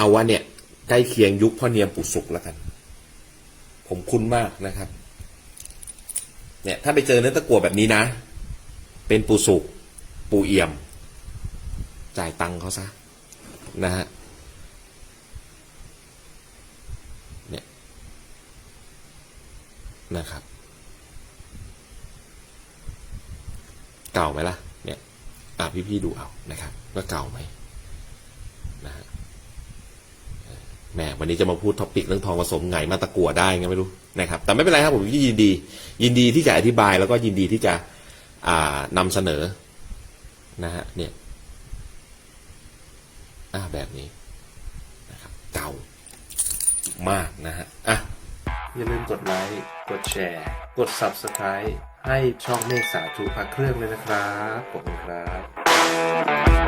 เอาว่าเนี่ยใกล้เคียงยุคพ่อเนียมปู่สุกแล้วกัน ผมคุ้นมากนะครับ เนี่ยถ้าไปเจอเนื้อตะกั่วแบบนี้นะ เป็นปูสุกปูเอี่ยม จ่ายตังค์เขาซะนะฮะเนี่ยนะครับ เก่าไหมล่ะ เนี่ยอะพี่ๆดูเอานะครับว่าเก่าไหมนะฮะ แมวันนี้จะมาพูดท็อปิกเรื่องทองผสมไงมาตะกัวได้ไงไม่รู้นะครับแต่ไม่เป็นไรครับผมยินดี ยินดีที่จะอธิบายแล้วก็ยินดีที่จะอ่านำเสนอนะฮะเนี่ยอ่าแบบนี้นะครับเก่ามากนะฮะอะอย่าลืมกดไลค์กดแชร์ กด Subscribe ให้ช่องเมฆสาธุพักเครื่องเลยนะครับขอบคุณครับ